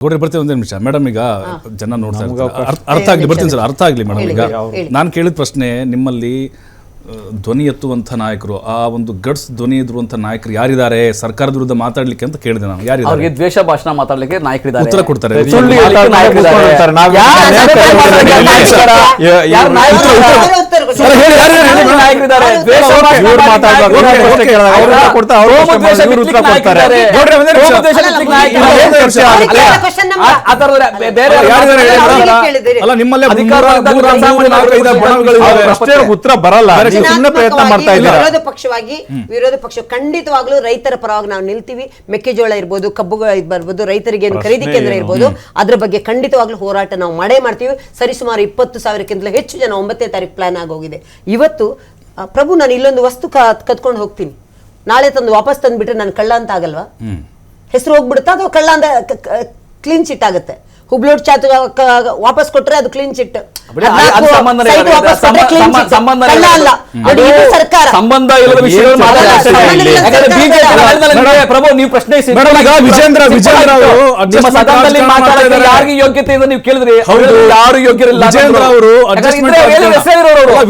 ಗೌಡ್ರಿ ಬರ್ತೀನಿ ಒಂದೇ ನಿಮಿಷ. ಮೇಡಮ್ ಈಗ ಜನ ನೋಡ್ತಾ ಇರ್ತಾರೆ. ಅರ್ಥ- ಅರ್ಥ ಆಗ್ಲಿ ಬರ್ತೀನಿ ಸರ್ ಅರ್ಥ ಆಗ್ಲಿ ಮೇಡಮ್. ಈಗ ನಾನು ಕೇಳಿದ ಪ್ರಶ್ನೆ ನಿಮ್ಮಲ್ಲಿ ಧ್ವನಿ ಎತ್ತುವಂಥ ನಾಯಕರು ಆ ಒಂದು ಗಡ್ಸ್ ಧ್ವನಿ ಎದುರುವಂಥ ನಾಯಕರು ಯಾರಿದ್ದಾರೆ ಸರ್ಕಾರದ ವಿರುದ್ಧ ಮಾತಾಡ್ಲಿಕ್ಕೆ ಅಂತ ಕೇಳಿದೆ ನಾನು ಯಾರಿದ್ದಾರೆ ಅವ್ರಿಗೆ ದ್ವೇಷ ಭಾಷಣ ಮಾತಾಡ್ಲಿಕ್ಕೆ ನಾಯಕರಿದ್ದಾರೆ ಉತ್ತರ ಕೊಡ್ತಾರೆ ಸುಳ್ಳು ನಾಯಕರಿದ್ದಾರೆ. ನಾವು ಯಾರು ಯಾರು ನಾಯಕರು ಯಾರು? ಸರ್, ಹೇಳಿ, ಯಾರು ಹೇಳಿ, ಹೇಳಿ. ನಾಯಕರಿದ್ದಾರೆ. ದ್ವೇಷ ಭಾಷಣ ಇವ್ರು. ಪ್ರಶ್ನೆ ಕೇಳಿದಾಗ ಅವ್ರು ಉತ್ತರ ಕೊಡ್ತಾರೆ, ಅವ್ರು ಕೋಮು ಪ್ರಶ್ನೆ ದ್ವೇಷ ಮಾಡಿದ್ರೆ ಇವ್ರು ಉತ್ತರ ಬಿಡ್ಲಿಕ್ಕೆ ಕೊಡ್ತಾರೆ. ನಾಯಕರಿದ್ದಾರೆ. ನೋಡ್ರಿ, ಒಂದೇ ನಿಮಿಷ. ಕೋಮು ದ್ವೇಷ ಅಲ್ಲ. ಒಂದೇ ನಿಮಿಷ. ಆ- ಆ ಥರದ ಬೇರೆ ಯಾರಿದ್ದಾರೆ ನಿಮ್ಮಲ್ಲೇ ಅಧಿಕಾರ ಮೂರ- ವರ್ಗದ ಮೂರ- ಸಾಮಾನ್ಯ ಮೂರು ನಾಲ್ಕು ಐದು ನಾಯಕರು ಅವ್ರ ಪ್ರಶ್ನೆಗೆ ಉತ್ತರ ಬರಲ್ಲ ಸುಮ್ಮನೆ ಪ್ರಯತ್ನ ಮಾಡ್ತಾ ಇದ್ದೀರಾ? ವಿರೋಧ ಪಕ್ಷವಾಗಿ ವಿರೋಧ ಪಕ್ಷ ಖಂಡಿತವಾಗ್ಲೂ ರೈತರ ಪರವಾಗಿ ನಾವು ನಿಲ್ತೀವಿ. ಮೆಕ್ಕೆಜೋಳ ಇರ್ಬೋದು ಕಬ್ಬು ಬರ್ಬೋದು ರೈತರಿಗೆ ಏನು ಖರೀದಿ ಕೇಂದ್ರ? ಇರ್ಬೋದು ಅದ್ರ ಬಗ್ಗೆ ಖಂಡಿತವಾಗ್ಲೂ ಹೋರಾಟ ನಾವು ಮಾಡೇ ಮಾಡ್ತೀವಿ. ಸರಿಸುಮಾರು ಇಪ್ಪತ್ತು ಸಾವಿರಕ್ಕಿಂತಲೂ ಹೆಚ್ಚು ಜನ ಒಂಬತ್ತನೇ ತಾರೀಕು ಪ್ಲಾನ್ ಆಗೋಗಿದೆ. ಇವತ್ತು ಪ್ರಭು ನಾನು ಇಲ್ಲೊಂದು ವಸ್ತು ಕ- ಕದ್ಕೊಂಡು ಹೋಗ್ತೀನಿ. ನಾಳೆ ತಂದು ವಾಪಸ್ ತಂದ್ಬಿಟ್ರೆ ನಾನು ಕಳ್ಳ ಅಂತ ಆಗಲ್ವಾ? ಹೆಸರು ಹೋಗ್ಬಿಡುತ್ತಾ ಅಥವಾ ಕಳ್ಳ ಅಂತ ಕ್ಲೀನ್ ಚಿಟ್ ಆಗುತ್ತೆ? ಹುಬ್ಳೋಡ್ ಚಾತು ವಾಪಸ್ ಕೊಟ್ರೆ ಅದು ಕ್ಲೀನ್ ಚಿಟ್ ಸಂಬಂಧ ಇಲ್ಲದ ಪ್ರಭು ನೀವು ಪ್ರಶ್ನೆ ಸಿ- ಮೇಡಮ್, ವಿಜೇಂದ್ರ- ವಿಜೇಂದ್ರ ಅವರು ನಿಮ್ಮ ಸದನದಲ್ಲಿ ರಾಜಕಾರಣ ಮಾತಾಡಕ್ಕೆ ಮಾಡ್ತಾ ಯಾರಿಗೆ ಯೋಗ್ಯತೆ ಇದೆ ನೀವು ಕೇಳಿದ್ರಿ? ಯಾರು ಯೋಗ್ಯರಿಲ್ಲ ವಿಜೇಂದ್ರ ಅವರು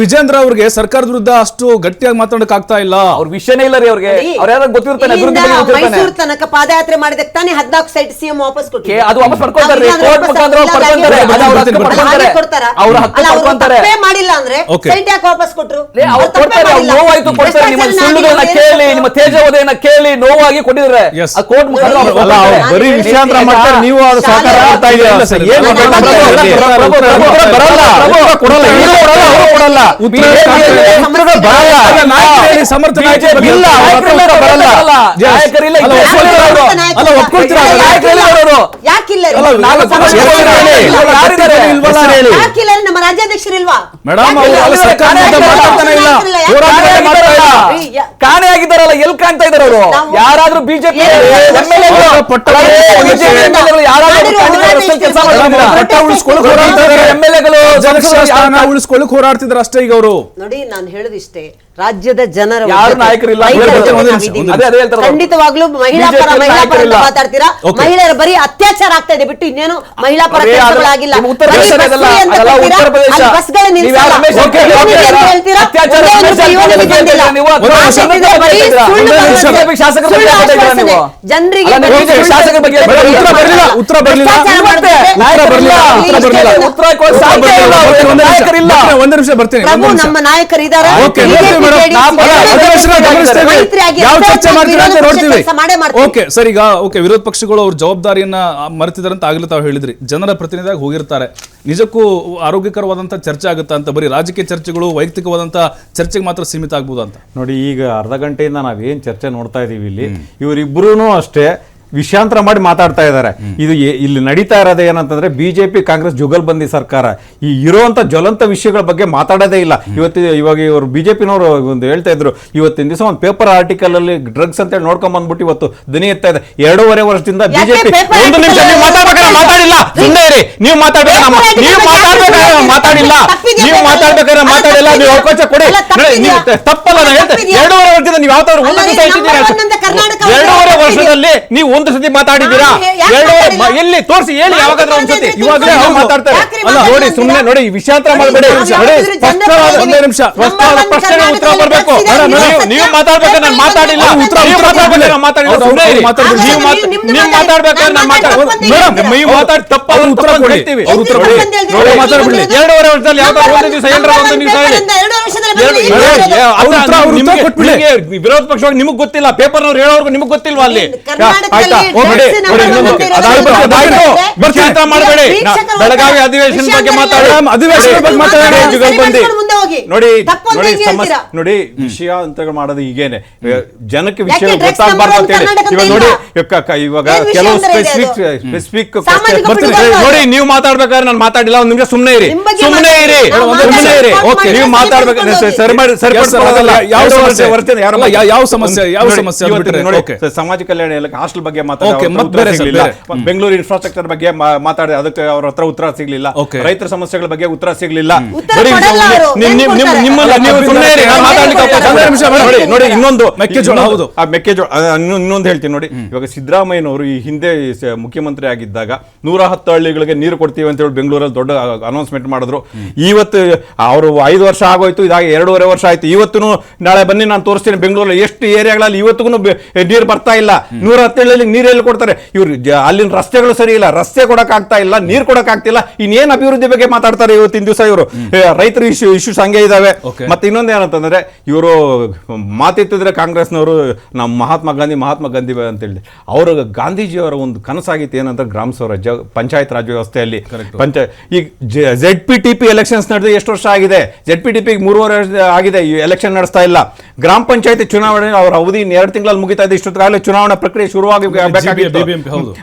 ವಿಜೇಂದ್ರ ಅವ್ರಿಗೆ ಸರ್ಕಾರದ ವಿರುದ್ಧ ಅಷ್ಟು ಗಟ್ಟಿಯಾಗಿ ಮಾತಾಡಕ್ ಆಗ್ತಾ ಇಲ್ಲ. ಅವ್ರ ವಿಷಯನೇ ಇಲ್ಲ ರೀ ಅವ್ರಿಗೆ. ಅವ್ರ ಯಾರು ಗೊತ್ತಿರ್ತಾನೆ ಮೈಸೂರು ತನಕ ಪಾದಯಾತ್ರೆ ಮಾಡಿದಕ್ಕೆ ತಾನೇ ಹದಿನಾಲ್ಕು ಸೈಟ್ ಸಿಎಂ ವಾಪಸ್ ಕೊಟ್ಟು ಅದು ವಾಪಸ್ ಅಂದ್ರೆ ಕೋರ್ಟ್ ಮುಖಾಂತರ ಪಡ್ಕೊಂತಾರೆ ಅದು ಅವ್ರ ಹಕ್ಕು ಪಡ್ಕೊಂತಾರೆ ಅವ್ರ ಹಕ್ಕು ಪಡ್ಕೊಂತಾರೆ ಮಾಡಿಲ್ಲ ಅಂದ್ರೆ. ಸೈಟ್ ಯಾಕೆ ವಾಪಸ್ ಕೊಟ್ರು. ಲೇ, ಅವ್ರು ಕೊಡ್ತಾರೆ ಅವ್ರು ಮಾಡಿಲ್ಲ. ನೋವಾಯ್ತು ಕೊಡ್ತಾರೆ. ನಿಮ್ಮ ಸುಳ್ಳುಗಳನ್ನ ಕೇಳಿ ನಿಮ್ಮ ತೇಜವದೆಯನ್ನ ಕೇಳಿ ನೋವಾಗಿ ಕೊಟ್ಟಿದ್ರೆ. ಆ ಕೋರ್ಟ್ ಮುಖಾಂತರ ಅವ್ರು ಅಲ್ಲ ಅವ್ರು. ಬರೀ ವಿಷಯಾಂತರ ಮಾಡ್ತಾರೆ ನೀವು ಅದು ಸಹಕಾರ ಆಗ್ತಾ ಮಾಡ್ತಾ ಏನು ಏನ್ ಬರಲ್ಲ ಕೊಡಲ್ಲ. ಪ್ರಭು, ಕೊಡಲ್ಲ. ಅವರು ಕೊಡಲ್ಲ. ಬರಲ್ಲ ಅಲ್ಲ, ನಾಯಕರು ಸಮರ್ಥ ನಾಯಕರು ಇಲ್ಲ, ಬರಲ್ಲ ನಾಯಕರಿಲ್ಲ ಅಲ್ಲ, ಇದ್ರೆ ಒಪ್ಕೊಳ್ತೀರಾ? ನಾಯಕರಿಲ್ಲ ಅವರು. ಯಾಕಿಲ್ಲ? ನಮ್ಮ ರಾಜ್ಯಾಧ್ಯಕ್ಷರಿಲ್ವಾ? ಮೇಡಮ್ ಕಾಣೆ ಆಗಿದ್ದಾರಲ್ಲ ಎಲ್ಲಿ ಕಾಣ್ತಾ ಇದಾರೆ ಅವರು ಯಾರಾದ್ರೂ ಬಿಜೆಪಿ ಉಳಿಸ್ಕೊಳ್ಳಕ್ ಹೋರಾಡ್ತಿದ್ರ. ಅಷ್ಟೇ ಈಗ ಅವರು. ನೋಡಿ ನಾನು ಹೇಳದಿಷ್ಟೇ ರಾಜ್ಯದ ಜನರ ಯಾರು ನಾಯಕರಿಲ್ಲ. ಖಂಡಿತವಾಗ್ಲೂ ಮಹಿಳಾ ಪರ ಮಹಿಳಾ ಪರ ಮಾತಾಡ್ತೀರಾ? ಮಹಿಳೆಯರ ಬರೀ ಅತ್ಯಾಚಾರ ಆಗ್ತಾ ಇದೆ ಬಿಟ್ಟು ಇನ್ನೇನು ಮಹಿಳಾ ಪರ ಆಗಿಲ್ಲ ಕೆಲಸಗಳಾಗಿಲ್ಲ. ಬಸ್ಗಳೇ ನಿಲ್ಸಲ್ಲ. ಹೇಳ್ತೀರಾ? ಒಂದೇ ನಿಮಿಷ. ಜನರಿಗೆ ಉತ್ತರ ಬರಲಿಲ್ಲ, ಒಂದೇ. ಬರ್ತೀನಿ. ನಮ್ಮ. ಓಕೆ ಸರ್ ಈಗ ಓಕೆ ವಿರೋಧ ಪಕ್ಷಗಳು ಅವ್ರ ಜವಾಬ್ದಾರಿಯನ್ನ ಮರೆತಿದ್ದಾರೆ ಅಂತ ಆಗ್ಲೇ ತಾವು ಹೇಳಿದ್ರಿ. ಜನರ ಪ್ರತಿನಿಧಿಯಾಗಿ ಹೋಗಿರ್ತಾರೆ. ನಿಜಕ್ಕೂ ಆರೋಗ್ಯಕರವಾದಂತ ಚರ್ಚೆ ಆಗುತ್ತಾ ಅಂತ ಬರೀ ರಾಜಕೀಯ ಚರ್ಚೆಗಳು ವೈಯಕ್ತಿಕವಾದಂತ ಚರ್ಚೆಗೆ ಮಾತ್ರ ಸೀಮಿತ ಆಗ್ಬೋದು ಅಂತ ನೋಡಿ ಈಗ ಅರ್ಧ ಗಂಟೆಯಿಂದ ನಾವೇನು ಚರ್ಚೆ ನೋಡ್ತಾ ಇದೀವಿ ಇಲ್ಲಿ ಇವರಿಬ್ರು ಅಷ್ಟೇ ವಿಷಯಾಂತರ ಮಾಡಿ ಮಾತಾಡ್ತಾ ಇದ್ದಾರೆ. ಇದು ಇಲ್ಲಿ ನಡೀತಾ ಇರೋದೇ ಏನಂತಂದ್ರೆ ಬಿಜೆಪಿ ಕಾಂಗ್ರೆಸ್ ಜುಗಲ್ಬಂದಿ ಸರ್ಕಾರ. ಈ ಇರುವಂತ ಜ್ವಲಂತ ವಿಷಯಗಳ ಬಗ್ಗೆ ಮಾತಾಡೋದೇ ಇಲ್ಲ. ಇವತ್ತು ಇವಾಗ ಇವರು ಬಿಜೆಪಿನವರು ಒಂದು ಹೇಳ್ತಾ ಇದ್ರು ಇವತ್ತಿನ ದಿವಸ ಒಂದು ಪೇಪರ್ ಆರ್ಟಿಕಲ್ ಅಲ್ಲಿ ಡ್ರಗ್ಸ್ ಅಂತ ಹೇಳಿ ನೋಡ್ಕೊಂಡ್ ಬಂದ್ಬಿಟ್ಟು ಇವತ್ತು ದಿನ ಎತ್ತಾ ಇದೆ. ಎರಡೂವರೆ ವರ್ಷದಿಂದ ಬಿಜೆಪಿ ಒಂದು ನಿಮಿಷ ನೀವು ಮಾತಾಡ್ಬೇಕಾದ್ರೆ ಮಾತಾಡಿಲ್ಲ. ಸುಮ್ಮನೆ ಇರಿ. ನೀವು ಮಾತಾಡ್ಬೇಕು ನೀವು ಮಾತಾಡ್ಬೇಕಾದ್ರೆ ಮಾತಾಡಿಲ್ಲ. ನೀವು? ಮಾತಾಡ್ಬೇಕಾದ್ರೆ ಮಾತಾಡಿಲ್ಲ ನೀವು ಅವಕಾಶ ಕೊಡಿ. ನೀವು ತಪ್ಪಲ್ಲ ನಾನು ಹೇಳ್ತೇನೆ? ಎರಡೂವರೆ ವರ್ಷದಿಂದ ನೀವು ಯಾವ ತರ ಒಂದು ದಿವಸ ಎರಡೂವರೆ? ವರ್ಷದಲ್ಲಿ ನೀವು ಒಂದು ಸತಿ ಮಾತಾಡಿದ್ದೀರಾ? ಮಾತಾಡಿಲ್ಲ? ಎಲ್ಲಿ ತೋರಿಸಿ ಹೇಳಿ ಯಾವಾಗಾದ್ರೂ ಒಂದ್ ಸತಿ. ಇವಾಗಲೇ. ಅವ್ರು ಮಾತಾಡ್ತಾರೆ. ಅಲ್ಲ ನೋಡಿ ಸುಮ್ನೆ ಸುಮ್ಮನೆ ನೋಡಿ ಈ ವಿಷಯಾಂತರ ಮಾಡಬೇಡಿ ನೋಡಿ ಒಂದೇ ನಿಮಿಷ. ಸ್ಪಷ್ಟವಾದ ಪ್ರಶ್ನೆಗೆ ಉತ್ತರ ಬರಬೇಕು. ನೀವು ಮಾತಾಡ್ಬೇಕಾದ್ರೆ ನಾನು ಮಾತಾಡಿಲ್ಲ. ಉತ್ತರ- ನೀವು ಉತ್ತರ ಮಾತಾಡ್ಬೇಕಾದ್ರೆ ನಾನು ಮಾತಾಡಿಲ್ಲ. ಸುಮ್ಮನೆ ನೀವು ನೀವು ಮಾತಾಡಿ. ಮಾತಾಡ್ಬೇಕಾದ್ರೆ ನಾನು ಮಾತಾಡ್. ಮೇಡಮ್ ನೀವು ಮಾತಾಡಿ ತಪ್ಪ ಉತ್ತರ ಕೊಡ್ತೀವಿ ಅವ್ರು ಉತ್ತರ ನೋಡಿ, ಕೊಡಿ. ನೋಡಿ, ಮಾತಾಡ್ಬಿಡಿ. ಎರಡೂವರೆ ವರ್ಷದಲ್ಲಿ ಯಾವ ಒಂದು ದಿವಸ ಏನಾರ ಒಂದು ದಿವಸ ಹೇಳಿ. ವಿರೋಧ ಪಕ್ಷವಾಗಿ ನಿಮಗ್ ಗೊತ್ತಿಲ್ಲ ಪೇಪರ್ ನವ್ರು ಹೇಳೋರ್ಗು ನಿಮಗ್ ಗೊತ್ತಿಲ್ವಾ ಅಲ್ಲಿ? ಮಾಡಬೇಡಿ. ಬೆಳಗಾವಿ. ಅಧಿವೇಶನ ಬಗ್ಗೆ ಮಾತಾಡಿ. ಬಗ್ಗೆ ಮಾತಾಡಿ. ಸರಿ ಜುಗಲ್ಬಂದಿ. ಮಾಡ್ಕೊಂಡು ಮುಂದೆ ಹೋಗಿ. ನೋಡಿ ನೋಡಿ ಸಮಸ್ಯೆ ಹೇಳ್ತೀರಾ? ನೋಡಿ ವಿಷಯ ಅಂತ ಮಾಡೋದು ಈಗೇನೆ. ಜನಕ್ಕೆ ವಿಷಯ ಗೊತ್ತಾಗಬಾರ್ದು ಅಂತ ಹೇಳಿ ಇವಾಗ ನೋಡಿ? ಇವಾಗ ಕೆಲವು ಸ್ಪೆಸಿಫಿಕ್ ಸ್ಪೆಸಿಫಿಕ್ ನೋಡಿ ನೀವು ಮಾತಾಡ್ಬೇಕಾದ್ರೆ ನಾನು ಮಾತಾಡಿಲ್ಲ ಒಂದ್ ನಿಮಿಷ ಸುಮ್ಮನೆ ಇರಿ. ಸುಮ್ಮನೆ. ಇರಿ. ಸುಮ್ಮನೆ ಇರಿ. ಓಕೆ ನೀವು ಸರಿ ಯಾವ ಸಮಸ್ಯೆ? ಯಾವ- ಸಮಸ್ಯೆ? ಸಮಾಜ ಕಲ್ಯಾಣ ಇಲಾಖೆ ಹಾಸ್ಟೆಲ್ ಬಗ್ಗೆ ಮಾತಾಡಿಲ್ಲ. ಬೆಂಗಳೂರು ಇನ್ಫ್ರಾಸ್ಟ್ರಕ್ಚರ್ ಬಗ್ಗೆ ಮಾತಾಡಿದೆ ಮಾತಾಡಿ ಅದಕ್ಕೆ ಅವ್ರ ಹತ್ರ ಉತ್ತರ ಸಿಗ್ಲಿಲ್ಲ. ರೈತರ ಸಮಸ್ಯೆಗಳ ಬಗ್ಗೆ ಉತ್ತರ ಸಿಗ್ಲಿಲ್ಲ. ನೋಡಿ, ನೋಡಿ ಇನ್ನೊಂದು ಮೆಕ್ಕೆಜೋಳ, ಹೌದು. ಆ ಮೆಕ್ಕೆಜೋಳ ಇನ್ನೊಂದು ಹೇಳ್ತೀನಿ ನೋಡಿ. ಇವಾಗ ಸಿದ್ದರಾಮಯ್ಯನವರು ಈ ಹಿಂದೆ ಮುಖ್ಯಮಂತ್ರಿ ಆಗಿದ್ದಾಗ ನೂರ ಹತ್ತು ಹಳ್ಳಿಗಳಿಗೆ ನೀರು ಕೊಡ್ತೀವಿ ಅಂತ ಹೇಳಿ ಬೆಂಗಳೂರಲ್ಲಿ ದೊಡ್ಡ ಅನೌನ್ಸ್ಮೆಂಟ್ ಮಾಡಿದ್ರು. ಇವತ್ತು ಅವರು ಐದು ವರ್ಷ ಆಗೋಯ್ತು ಇದಾಗ ಎರಡೂವರೆ ವರ್ಷ ಆಯ್ತು. ಇವತ್ತು ನಾಳೆ ಬನ್ನಿ ನಾನು ತೋರಿಸ್ತೀನಿ ಬೆಂಗಳೂರಲ್ಲಿ. ಎಷ್ಟು ಏರಿಯಾಗಳಲ್ಲಿ ಇವತ್ತಿಗೂ ನೀರು ಬರ್ತಾ ಇಲ್ಲ. ನೂರ ಹತ್ತೇಳಲ್ಲಿ ನೀರು ಎಲ್ಲಿ ಕೊಡ್ತಾರೆ? ಇವರು ಅಲ್ಲಿನ ರಸ್ತೆಗಳು ಸರಿ ಇಲ್ಲ. ರಸ್ತೆ ಕೊಡಕ್ಕಾಗ್ತಾ ಇಲ್ಲ ನೀರು ಕೊಡಕ್ಕಾಗ್ತಿಲ್ಲ ಇನ್ನೇನ್ ಅಭಿವೃದ್ಧಿ ಬಗ್ಗೆ ಮಾತಾಡ್ತಾರೆ ಇವತ್ತಿನ ದಿವಸ ಇವರು? ರೈತರ ಇಶ್ಯೂ ಇಶ್ಯೂಸ್ ಹಂಗೆ ಇದಾವೆ. Okay. ಮತ್ತೆ ಇನ್ನೊಂದು ಏನಂತಂದ್ರೆ ಇವರು ಮಾತಿತ್ತಿದ್ರೆ ಕಾಂಗ್ರೆಸ್ನವರು ನಮ್ಮ ಮಹಾತ್ಮ ಗಾಂಧಿ ಮಹಾತ್ಮ ಗಾಂಧಿ ಅಂತೇಳಿ. ಅವರ ಗಾಂಧೀಜಿಯವರ ಒಂದು ಕನಸಾಗಿತ್ತು ಏನಂದ್ರೆ ಗ್ರಾಮ ಸ್ವರಾಜ್ಯ ಪಂಚಾಯತ್ ರಾಜ್ ವ್ಯವಸ್ಥೆಯಲ್ಲಿ. ಪಂಚಾಯತ್ ಈಗ Z P T P elections ನಡೆದು ಎಷ್ಟು ವರ್ಷ ಆಗಿದೆ? ಜೆಡ್ ಪಿ ಟಿ ಪಿ ಮೂರುವರೆ ವರ್ಷ ಆಗಿದೆ. ಎಲೆಕ್ಷನ್ ನಡೆಸ್ತಾ ಇಲ್ಲ. ಗ್ರಾಮ ಪಂಚಾಯತಿ ಚುನಾವಣೆ ಅವರ ಅವಧಿ ಎರಡು ತಿಂಗಳಲ್ಲಿ ಮುಗಿತಾ ಇದೆ. ಇಷ್ಟೊತ್ತಾಗಲೇ ಚುನಾವಣಾ ಪ್ರಕ್ರಿಯೆ ಶುರುವಾಗಿ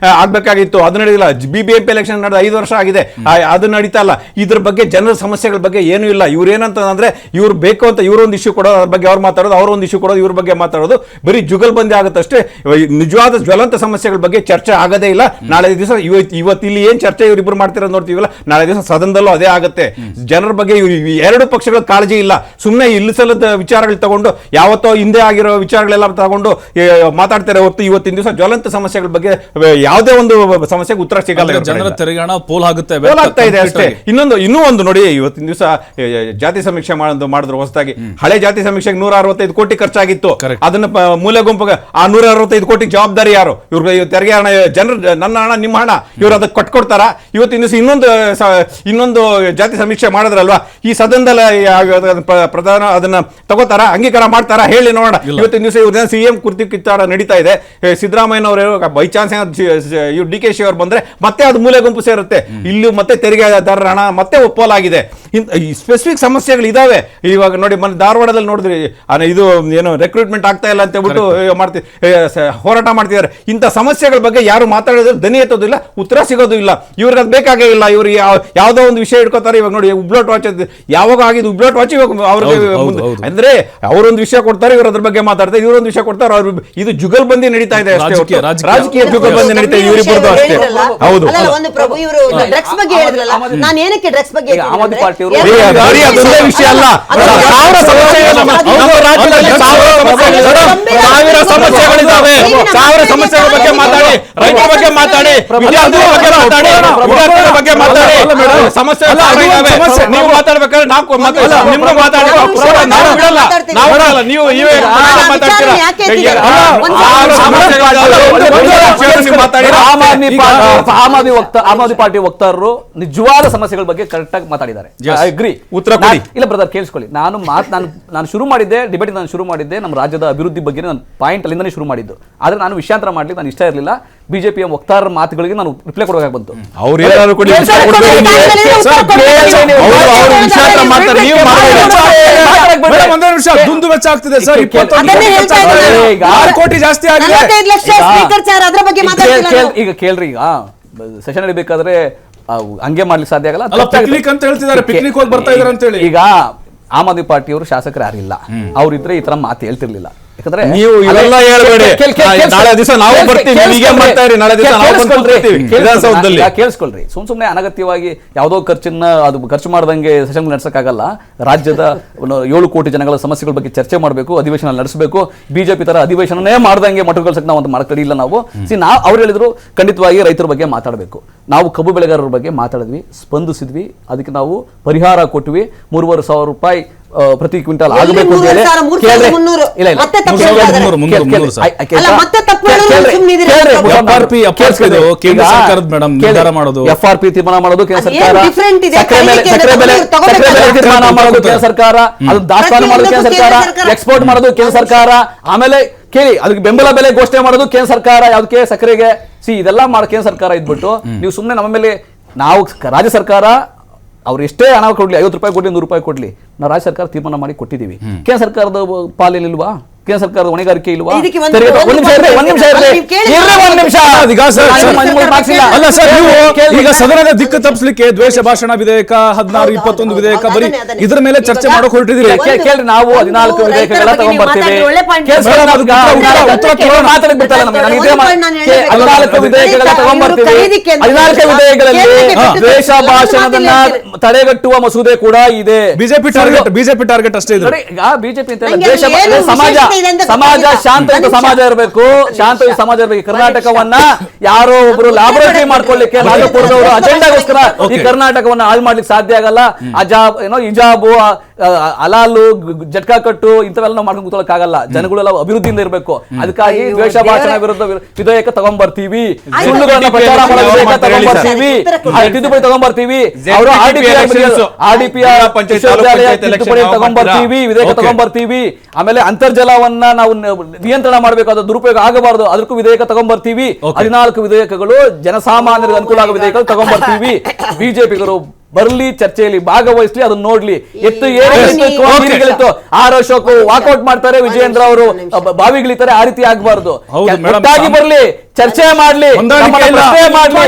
ಆಗ್ಬೇಕಾಗಿತ್ತು. ಅದು ನಡೆದಿಲ್ಲ ಬಿಬಿಎಂಪಿ ಎಲೆಕ್ಷನ್ ನಡೆದ ಐದು ವರ್ಷ ಆಗಿದೆ. ಅದು ನಡೀತಾ ಇಲ್ಲ. ಇದ್ರ ಬಗ್ಗೆ ಜನರ ಸಮಸ್ಯೆಗಳ ಬಗ್ಗೆ ಏನೂ ಇಲ್ಲ. ಇವ್ರು ಏನಂತಂದ್ರೆ ಇವ್ರು ಬೇಕು ಅಂತ ಇವ್ರೊಂದು ಇಶ್ಯೂ ಕೊಡೋದು ಅದ್ರ ಬಗ್ಗೆ ಅವ್ರು ಮಾತಾಡೋದು ಅವರೊಂದು ಇಶ್ಯೂ ಕೊಡೋದು ಇವ್ರ ಬಗ್ಗೆ ಮಾತಾಡೋದು. ಬರೀ ಜುಗಲ್ಬಂದಿ ಆಗುತ್ತಷ್ಟೇ. ಇವ- ನಿಜವಾದ ಜ್ವಲಂತ ಸಮಸ್ಯೆಗಳ ಬಗ್ಗೆ ಚರ್ಚೆ ಆಗದೇ ಇಲ್ಲ. ನಾಳೆ ದಿವಸ ಇವತ್ತು ಇವತ್ತು ಇಲ್ಲಿ ಏನ್ ಚರ್ಚೆ ಇವರಿಬ್ರು ಮಾಡ್ತಿರೋದು ನೋಡ್ತೀವಲ್ಲ? ನಾಳೆ ದಿವಸ ಸದನದಲ್ಲೂ ಅದೇ ಆಗುತ್ತೆ. ಜನರ ಬಗ್ಗೆ ಎರಡು ಪಕ್ಷಗಳ ಕಾಳಜಿ ಇಲ್ಲ. ಸುಮ್ಮನೆ ಇಲ್ಲಿ ಸಲದ ವಿಚಾರಗಳು ತಗೊಂಡು ಯಾವತ್ತೋ ಹಿಂದೆ ಆಗಿರೋ ವಿಚಾರಗಳೆಲ್ಲ ತಗೊಂಡು ಮಾತಾಡ್ತಾರೆ ಹೊತ್ತು ಇವತ್ತಿನ ದಿವಸ ಜ್ವಲಂತ ಸಮಸ್ಯೆಗಳ ಬಗ್ಗೆ ಯಾವುದೇ ಒಂದು ಸಮಸ್ಯೆಗೆ ಉತ್ತರ ಸಿಗಲ್ಲ ಜನರ. ತೆರಿಗೆ ಪೋಲ್ ಆಗುತ್ತೆ ಆಗ್ತಾ ಇದೆ ಅಷ್ಟೇ. ಇನ್ನೊಂದು ಇನ್ನೂ ಒಂದು ನೋಡಿ ಇವತ್ತಿನ ದಿವಸ ಜಾತಿ ಸಮೀಕ್ಷೆ ಮಾಡೋದು ಮಾಡಿದ್ರು ಹೊಸದಾಗಿ. ಹಳೆ ಜಾತಿ ಸಮೀಕ್ಷೆಗೆ ನೂರ ಅರವತ್ತೈದು ಕೋಟಿ ಖರ್ಚಾಗಿತ್ತು. ಅದನ್ನ ಮೂಲೆ ಗುಂಪಿಗೆ ಆ ನೂರ ಅರವತ್ತೈದು ಕೋಟಿ ಜವಾಬ್ದಾರಿ ಯಾರು? ಇವ್ರಿಗೆ ಇವ್ ತೆರಿಗೆ ಹಣ ಜನರ ನನ್ನ ಹಣ ನಿಮ್ಮ ಹಣ ಇವ್ರು ಅದಕ್ಕೆ ಕಟ್ಕೊಡ್ತಾರ? ಇವತ್ತಿನ ದಿವಸ ಇನ್ನೊಂದು ಇನ್ನೊಂದು ಜಾತಿ ಸಮೀಕ್ಷೆ ಮಾಡಿದ್ರಲ್ವಾ? ಈ ಸದನದಲ್ಲಿ ಪ್ರಧಾನ ಅದನ್ನ ತಗೋತಾರ? ಅಂಗೀಕಾರ ಮಾಡ್ತಾರ? ಹೇಳಿ ನೋಡೋಣ. ಇವತ್ತಿನ ದಿವಸ ಇವ್ರ ಸಿ ಎಂ ಕುರ್ತಿ ಕಿತ್ತಾರ ನಡೀತಾ ಇದೆ. ಸಿದ್ದರಾಮಯ್ಯ ಸಿದ್ದರಾಮಯ್ಯನವರು ಬೈ ಚಾನ್ಸ್ ಇವ್ರು ಡಿ ಕೆ ಶಿ ಅವ್ರು ಬಂದ್ರೆ ಮತ್ತೆ ಅದು ಮೂಲೆ ಗುಂಪು ಸೇರುತ್ತೆ. ಇಲ್ಲಿ ಮತ್ತೆ ತೆರಿಗೆದಾರರ ಹಣ ಮತ್ತೆ ಒಪ್ಪಲಾಗಿದೆ. ಸ್ಪೆಸಿಫಿಕ್ ಸಮಸ್ಯೆಗಳು ಇದಾವೆ. ಇವಾಗ ನೋಡಿ ಮೊನ್ನೆ ಧಾರವಾಡದಲ್ಲಿ ನೋಡಿದ್ರಿ. ಇದು ಏನು ರೆಕ್ರೂಟ್ಮೆಂಟ್ ಆಗ್ತಾ ಇಲ್ಲ ಅಂತ ಹೇಳ್ಬಿಟ್ಟು ಮಾಡ್ತಿ ಹೋರಾಟ ಮಾಡ್ತಿದ್ದಾರೆ. ಇಂಥ ಸಮಸ್ಯೆಗಳ ಬಗ್ಗೆ ಯಾರು ಮಾತಾಡೋದು ದನಿ ಎತ್ತೋದಿಲ್ಲ ಉತ್ತರ ಸಿಗೋದು ಇಲ್ಲ. ಇವ್ರಿಗೆ ಅದು ಬೇಕಾಗೇ ಇಲ್ಲ. ಇವ್ರು ಯಾವ- ಯಾವ್ದೋ ಒಂದು ವಿಷಯ ಇಟ್ಕೋತಾರೆ ಇವಾಗ ನೋಡಿ ಉಬ್ಲೋಟ್ ವಾಚ್ ಯಾವಾಗ ಆಗಿದ್ದು ಉಬ್ಲೋಟ್ ವಾಚ್ ಇವಾಗ ಅವ್ರಿಗೆ ಅಂದ್ರೆ ಅವರೊಂದು ವಿಷಯ ಕೊಡ್ತಾರೆ ಇವರು ಅದ್ರ ಬಗ್ಗೆ ಮಾತಾಡ್ತಾರೆ ಇವರೊಂದು ವಿಷಯ ಕೊಡ್ತಾರೆ ಅವ್ರು ಇದು ಜುಗಲ್ಬಂದಿ ನಡೀತಾ ಇದೆ ಅಷ್ಟೇ ರಾಜಕೀಯ- ಜುಗಲ್ ಬಂದಿ ರಾಜಕೀಯ ಜುಗಲ್ಬಂದಿ ನಡೀತಾ ಇದೆ ಇವರಿಬ್ಬರದು ಅಷ್ಟೇ ಹೌದು ಅಲ್ಲ, ಒಂದು ಪ್ರಭು ಇವರು ಡ್ರಗ್ಸ್ ಬಗ್ಗೆ ಹೇಳಿದ್ರಲ್ಲ ನಾನು ಏನಕ್ಕೆ ಡ್ರಗ್ಸ್ ಬಗ್ಗೆ ಬರೀ ಅದೊಂದೇ ವಿಷಯ ಅಲ್ಲ. ಸಾವಿರ ಸಾವಿರ ಸಮಸ್ಯೆಗಳಿದ್ದಾವೆ. ಸಾವಿರ ಸಮಸ್ಯೆಗಳ ಬಗ್ಗೆ ಮಾತಾಡಿ ರೈತರ ಬಗ್ಗೆ ಮಾತಾಡಿ ವಿದ್ಯಾರ್ಥಿಗಳ ಬಗ್ಗೆ ಮಾತಾಡಿ ವಿದ್ಯಾರ್ಥಿಗಳ ಬಗ್ಗೆ ಮಾತಾಡಿ ಸಮಸ್ಯೆ. ನೀವು ಮಾತಾಡ್ಬೇಕಾದ್ರೆ ನಾವು ಮಾತಾಡಿ ನಿಮ್ಗೂ ಮಾತಾಡಬೇಕು ನಾವು ಆಮ್ ಆದ್ಮಿ ಪಾರ್ಟಿ ಆಮ್ ಆದ್ಮಿ ವಕ್ತ ಆಮ್ ಪಾರ್ಟಿ ವಕ್ತಾರರು ನಿಜವಾದ ಸಮಸ್ಯೆಗಳ ಬಗ್ಗೆ ಕರೆಕ್ಟ್ ಆಗಿ ಮಾತಾಡಿದ್ದಾರೆ. ಅಗ್ರಿ ಉತ್ತರ. ಇಲ್ಲ ಬ್ರದರ್ ಕೇಳಿಸ್ಕೊಳ್ಳಿ. ನಾನು ಮಾತ್ ನಾನು ನಾನು ಶುರು ಮಾಡಿದ್ದೆ ಡಿಬೇಟ್ ನಾನು ಶುರು ಮಾಡಿದ್ದೆ ನಮ್ಮ ರಾಜ್ಯದ ಅಭಿವೃದ್ಧಿ ಬಗ್ಗೆ ನಾನು ಪಾಯಿಂಟ್ ಅಲ್ಲಿಂದನೇ ಶುರು ಮಾಡಿದ್ದು. ಆದ್ರೆ ನಾನು ವಿಷಯಾಂತರ ಮಾಡ್ಲಿಕ್ಕೆ ನಾನು ಇಷ್ಟ ಇರಲಿಲ್ಲ. ಬಿಜೆಪಿಯ ವಕ್ತಾರರ ಮಾತುಗಳಿಗೆ ನಾನು ರಿಪ್ಲೈ ಕೊಡೋಕೆ ಬಂತು. ಅವ್ರು ಏನಾದ್ರು ಕೊಡಿ ಒಂದೇ ನಿಮಿಷ. ದುಂದು ವೆಚ್ಚ ಆಗ್ತಿದೆ ಸರ್. ಆರು ಕೋಟಿ ಜಾಸ್ತಿ ಆಗಿದೆ. ಈಗ- ಚಾರ್ ಅದ್ರ ಬಗ್ಗೆ ಮಾತಾಡ್ತಿಲ್ಲ ಈಗ ಕೇಳ್ರಿ ಈಗ ಸೆಷನ್ ನಡಿಬೇಕಾದ್ರೆ ಹಂಗೆ ಮಾಡ್ಲಿಕ್ಕೆ ಸಾಧ್ಯ ಆಗಲ್ಲ? ಪಿಕ್ನಿಕ್ ಅಂತ ಹೇಳ್ತಿದ್ದಾರೆ, ಪಿಕ್ನಿಕ್ ಹೋಗಿ ಬರ್ತಾ ಇದಾರೆ ಅಂತ ಹೇಳಿ. ಈಗ ಆಮ್ ಆದ್ಮಿ ಪಾರ್ಟಿಯವರು ಶಾಸಕರು ಯಾರಿಲ್ಲ. ಅವ್ರಿದ್ರೆ ಈ ತರ ಮಾತು ಹೇಳ್ತಿರ್ಲಿಲ್ಲ. ಯಾಕಂದ್ರೆ ನೀವು ಇವೆಲ್ಲ ಹೇಳ್ಬೇಡಿ. ಕೇಳ್- ಕೇಳ್- ಕೇಳ್- ನಾಳೆ ದಿವಸ ನಾವು ಕೇಳ್ಸ್ಕೊಳ್ರಿ, ಬರ್ತೀವಿ. ನೀವು ಹೀಗೆ ಮಾಡ್ತಾ ಇರಿ. ನಾಳೆ ದಿವಸ ನಾವು ಬಂದು ಕೇಳ್ಸ್ಕೊಳ್ರಿ. ಕೂರ್ತೀವಿ. ಕೇಳ್ಸ್ಕೊಳ್ರಿ. ವಿಧಾನಸೌಧದಲ್ಲಿ. ಕೇಳಿಸ್ಕೊಳ್ರಿ ಸುಮ್ ಸುಮ್ನೆ ಅನಗತ್ಯವಾಗಿ ಯಾವ್ದೋ ಖರ್ಚನ್ನ ಅದು ಖರ್ಚು ಮಾಡ್ದಂಗೆ ಸೆಷನ್ ನಡೆಸಕ್ಕಾಗಲ್ಲ ರಾಜ್ಯದ ಏಳು ಕೋಟಿ ಜನಗಳ ಸಮಸ್ಯೆಗಳ ಬಗ್ಗೆ ಚರ್ಚೆ ಮಾಡಬೇಕು ಅಧಿವೇಶನ ನಡೆಸಬೇಕು ಬಿಜೆಪಿ ತರ ಅಧಿವೇಶನನೇ ಮಾಡ್ದಂಗೆ ಮಟ್ಟಗೊಳಿಸಕ್ಕೆ ನಾವು ಅಂತ ಮಾಡಕ್ ಇಲ್ಲ ನಾವು ಸಿ ನಾವು ಅವ್ರು ಹೇಳಿದ್ರು ಖಂಡಿತವಾಗಿ ರೈತರ ಬಗ್ಗೆ ಮಾತಾಡಬೇಕು ನಾವು ಕಬ್ಬು ಬೆಳೆಗಾರರ ಬಗ್ಗೆ ಮಾತಾಡಿದ್ವಿ ಸ್ಪಂದಿಸಿದ್ವಿ ಅದಕ್ಕೆ ನಾವು ಪರಿಹಾರ ಕೊಟ್ವಿ ಮೂರುವರೆ ಸಾವಿರ ರೂಪಾಯಿ ಪ್ರತಿ ಕ್ವಿಂಟಲ್ ಆಗಬೇಕು. ಎಫ್ ಆರ್ ಪಿ ತೀರ್ಮಾನ ಮಾಡೋದು ಕೇಂದ್ರ ಸರ್ಕಾರ ಸರ್ಕಾರ. ಅದು ದಾಸ್ತಾನು ಮಾಡೋದು ಕೇಂದ್ರ ಸರ್ಕಾರ. ಎಕ್ಸ್ಪೋರ್ಟ್ ಮಾಡೋದು ಕೇಂದ್ರ ಸರ್ಕಾರ. ಆಮೇಲೆ ಕೇಳಿ ಅದಕ್ಕೆ ಬೆಂಬಲ ಬೆಲೆ ಘೋಷಣೆ ಮಾಡೋದು ಕೇಂದ್ರ ಸರ್ಕಾರ ಯಾವ್ದಕ್ಕೆ? ಸಕ್ಕರೆಗೆ. ಸಿ ಇದೆಲ್ಲ ಮಾಡ ಕೇಂದ್ರ ಸರ್ಕಾರ ಇದ್ಬಿಟ್ಟು ನೀವು ಸುಮ್ಮನೆ ನಮ್ಮ ಮೇಲೆ ನಾವು ರಾಜ್ಯ ಸರ್ಕಾರ ಅವ್ರು ಎಷ್ಟೇ ಹಣ ಕೊಡ್ಲಿ ಐವತ್ತು ರೂಪಾಯಿ ಕೊಡಲಿ ನೂರು ರೂಪಾಯಿ ಕೊಡಲಿ ನಾವು ರಾಜ್ಯ ಸರ್ಕಾರ ತೀರ್ಮಾನ ಮಾಡಿ ಕೊಟ್ಟಿದ್ದೀವಿ. ಕೇಂದ್ರ ಸರ್ಕಾರದ ಪಾಲೇನಿಲ್ವಾ ಕೇಂದ್ರ ಸರ್ಕಾರದ ಹೊಣೆಗಾರಿಕೆ ಇಲ್ವಾ? ಕೇಳಿ-. ಅಲ್ಲ ಸರ್ ನೀವು ಈಗ ಸದನದ ದಿಕ್ಕು ತಪ್ಪಿಸಲಿಕ್ಕೆ ದ್ವೇಷ ಭಾಷಣ ವಿಧೇಯಕ ಹದಿನಾರು ಹೌದು, ಇಪ್ಪತ್ತೊಂದು ವಿಧೇಯಕ ಬರೀ. ಇದ್ರ ಮೇಲೆ ಚರ್ಚೆ ಮಾಡಕ್ ಒಂದು- ಕೇಳ್ರಿ ನಾವು ಹದಿನಾಲ್ಕು ವಿಧೇಯಕಗಳ ತಗೊಂಡ್ಬರ್ತೇವೆ. ಹದಿನಾಲ್ಕು ವಿಧೇಯಕಗಳ ಹದಿನಾಲ್ಕು ವಿಧೇಯಕಗಳಲ್ಲಿ ದ್ವೇಷ ಭಾಷಣದನ್ನ ತಡೆಗಟ್ಟುವ ಮಸೂದೆ ಕೂಡ ಇದೆ. ಬಿಜೆಪಿ ಟಾರ್ಗೆಟ್ ಬಿಜೆಪಿ ಟಾರ್ಗೆಟ್ ಅಷ್ಟೇ ಇದು. ಬಿಜೆಪಿ ಸಮಾಜ. ಸಮಾಜ. ಶಾಂತಯುತ ಸಮಾಜ. ಇರಬೇಕು ಶಾಂತಯುತ ಸಮಾಜ ಇರಬೇಕು. ಕರ್ನಾಟಕವನ್ನ. ಯಾರೋ ಒಬ್ರು ಲಾಬೊರೇಟರಿ ಲ್ಯಾಬೊರೇಟರಿ ಮಾಡ್ಕೊಳ್ಳಿಕ್ಕೆ ಒಂದು ಅಜೆಂಡಾಗೋಸ್ಕರ ಈ ಕರ್ನಾಟಕವನ್ನ ಹಾಳು ಮಾಡ್ಲಿಕ್ಕೆ ಸಾಧ್ಯ ಆಗಲ್ಲ. ಅಜಾಬ್ ಏನೋ ಇಜಾಬು ಅಲಾಲು ಜಟ್ಕ ಕಟ್ಟು ಇಂಥವೆಲ್ಲ ನಾವು ಮಾಡ್ಕೊಂಡು ಆಗಲ್ಲ ಜನಗಳೆಲ್ಲ ಅಭಿವೃದ್ಧಿಯಿಂದ ಇರಬೇಕು. ಅದಕ್ಕಾಗಿ ದ್ವೇಷ ಭಾಷಣ ವಿರುದ್ಧ ವಿಧೇಯಕ ತಗೊಂಡ್ಬರ್ತೀವಿ. ಸುಳ್ಳುಗಳನ್ನ ಪ್ರಚಾರ ಮಾಡೋ ವಿಧೇಯಕ? ತಗೊಂಡ್ಬರ್ತೀವಿ ತಿದ್ದುಪಡಿ ತಗೊಂಡ್ಬರ್ತೀವಿ ಅವರು R D P elections, R D P ಜಿಲ್ಲಾ ಪಂಚಾಯತ್, ತಾಲೂಕು ವಿಶ್ವವಿದ್ಯಾಲಯ ಪಂಚಾಯತ್ election ತಿದ್ದುಪಡಿ ತಗೊಂಡ್ಬರ್ತೀವಿ ವಿಧೇಯಕ. ತಗೊಂಡ್ಬರ್ತೀವಿ ಆಮೇಲೆ ಅಂತರ್ಜಲವನ್ನ ನಾವು ನಿಯಂತ್ರಣ ಮಾಡಬೇಕು ಅದು ದುರುಪಯೋಗ ಆಗಬಾರದು. ಅದಕ್ಕೂ ವಿಧೇಯಕ ತಗೊಂಡ್ಬರ್ತೀವಿ. ಹದಿನಾಲ್ಕು ವಿಧೇಯಕಗಳು ಜನಸಾಮಾನ್ಯರಿಗೆ ಅನುಕೂಲ ಆಗೋ ವಿಧೇಯಕಗಳು ತಗೊಂಡ್ಬರ್ತೀವಿ ಬಿಜೆಪಿಗರು ಬರ್ಲಿ ಚರ್ಚೆಯಲ್ಲಿ ಭಾಗವಹಿಸ್ಲಿ ಅದನ್ನ ನೋಡ್ಲಿ. ಎತ್ತು. ನೀರಿಗಿಳಿತು ಆರ್ ಅಶೋಕ್ ವಾಕೌಟ್ ಮಾಡ್ತಾರೆ ವಿಜಯೇಂದ್ರ ಅವರು ಬಾವಿಗಳಿತಾರೆ ಆ ರೀತಿ ಆಗ್ಬಾರ್ದು. ಬರ್ಲಿ ಚರ್ಚೆ ಮಾಡ್ಲಿ ಮಾಡ್ಲಿ.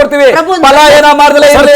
ಕೊಡ್ತೀವಿ, ಫಲ ಏನ. ಮಾಡ್ದಲೇ ಇರ್ಲಿ.